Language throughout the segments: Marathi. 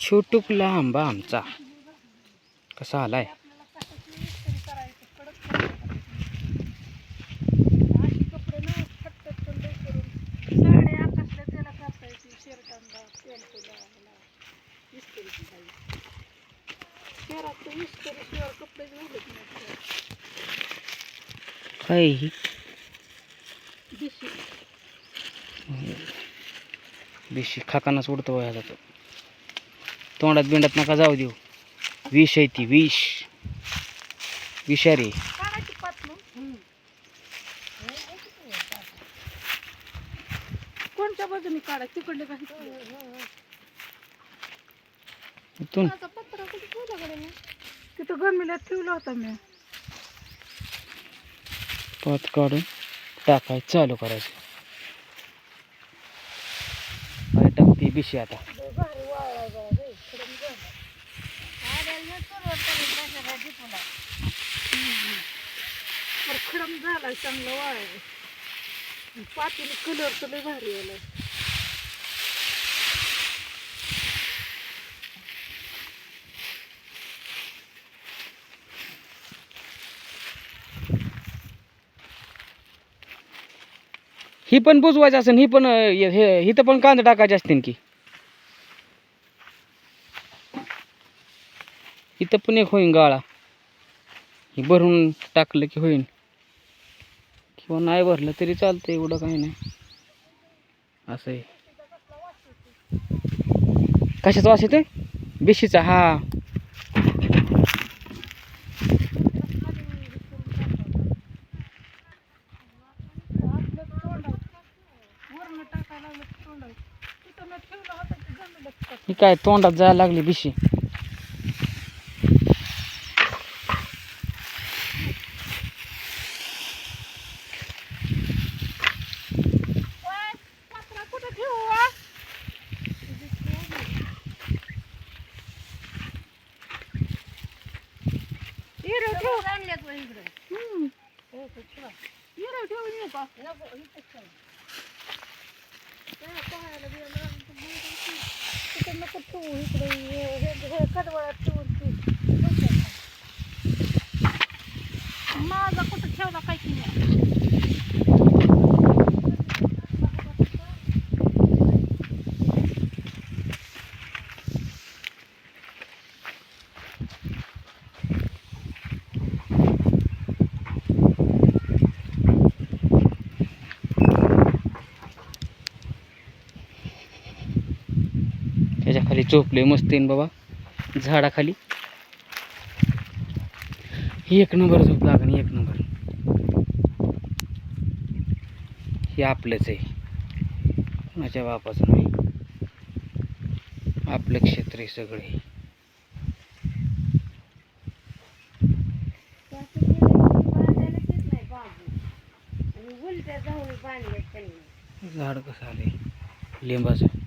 छोटुकला आंबा आमचा. कसा आलाय? काय ही? दिशी. बेशी खाकानाच उडतो वया जातो तोंडात बिंडात नका जाऊ देऊ. विष आहे ती विष. विषारी कोणत्या बाजूने काढा? तिकडले इथून. तिथं गमिल्यात ठेवला होता मी. पात काढून टाकाय चालू करायचं. टाकते बिशी आता. खडम झाला चांगला वाळ पातीने कलर तर लय भारी आला ही पण बुजवायचं असेल ही पण हे- हिथं पण कांदा टाकायचे असतील की. इथं पण एक होईन गाळा. ही भरून टाकलं की होईन. किंवा नाही भरलं तरी चालतं एवढं काही नाही. असं आहे. कशाचा वास येते बेशीचा हा. तोंडात ही काय तोंडात जायला लागली बिशी. ठेवू. हम्म. हिरं ठेवून येऊ का? त्या पाहायला गेलं आणि ते म्हणतात की तिथं नको ठेवू, इकडे हे- हे- हे कडवळात ठेवून ठेवू. माझा कुठं ठेवला काय की नाही त्याच्याखाली झोपले मस्त येईन बाबा. झाडाखाली. ही एक नंबर झोप लागण एक नंबर. हे आपलंच आहे. माझ्या बापाचं नाही. आपलं क्षेत्र आहे सगळे. झाड कसं आले लिंबाचं.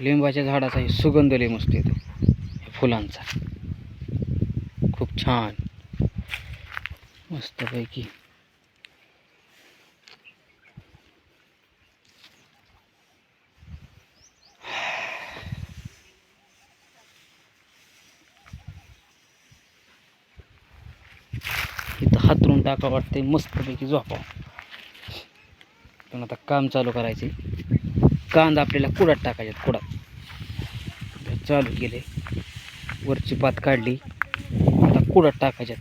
लिंबाच्या झाडाचा सुगंध लय मस्त येतो. फुलांचा. खूप छान. मस्तपैकी. इथं हातरून टाका वाटते मस्तपैकी झोपा पण आता काम चालू करायचे कांदा आपल्याला कुडात टाकायच्यात कुडात. तर चालू गेले वरची पात काढली. आता कुडात टाकायच्यात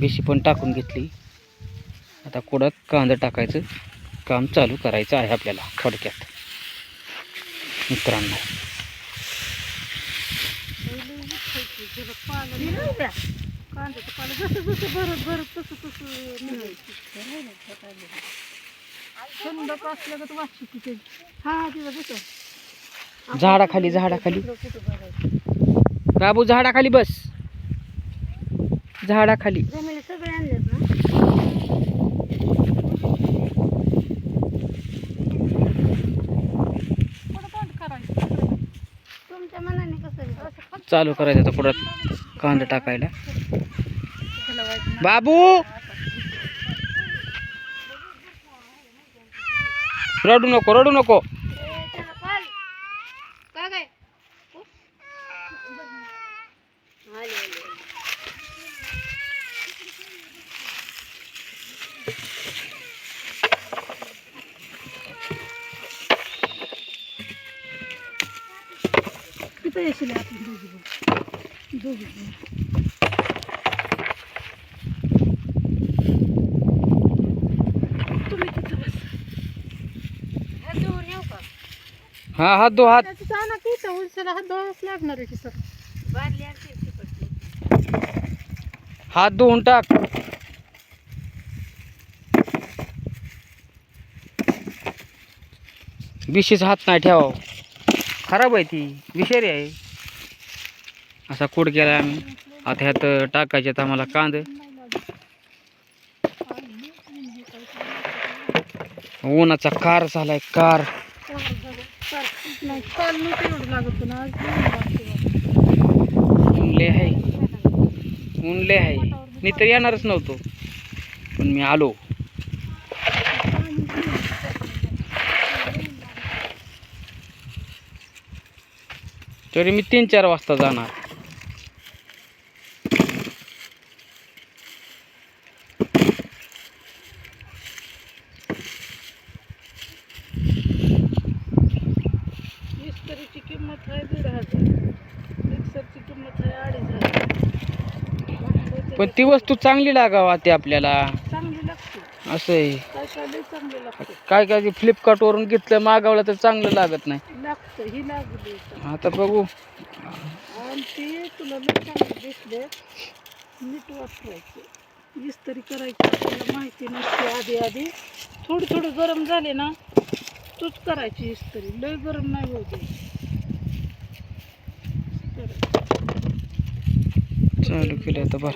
बेशी पण टाकून घेतली. आता कुडात कांदा टाकायचं. काम चालू करायचं आहे आपल्याला थोडक्यात. मित्रांनो. कांद्याचं जसं जसं भरत भरत तसं तसं थंड तिथे हा तिथं झाडाखाली झाडाखाली. बाबू झाडाखाली बस. झाडाखाली. जमिनी सगळे कसं चालू करायचं आता कुडात कांदा टाकायला. बाबू! रडू नको रडू नको काय काय आले आले किती येशील आपण दोघी पण दोघी पण तुम्ही तिथं बस हात धुवून येऊ का हा हात दो हात. हात लागणार आहे धुवून टाक. बिशीचा हात नाही ठेवावं. खराब आहे ती विषारी आहे. असा कूड केला आम्ही? आता ह्यात टाकायच्यात आम्हाला कांदे. उन्हाचा कार झालाय कार नाही काल नव्हतं एवढं लागत पण आज लई आहे. उनले आहे. मी तर येणारच नव्हतो. पण मी आलो. तरी मी तीन चार वाजता जाणार. पण ती वस्तू चांगली लागावा ते आपल्याला. चांगली लागते. असं आहे काय काय लई चांगली लागते. काय काय फ्लिपकार्टवरून घेतलं मागवलं तर चांगलं लागत नाही. ही. आता बघू. नीट वापरायचे. इस्त्री करायची आपल्याला माहिती नसते आधी आधी. थोडी थोडी गरम झाले ना तूच करायची इस्त्री लय गरम नाही होऊ दे. चालू केलं आता बरं.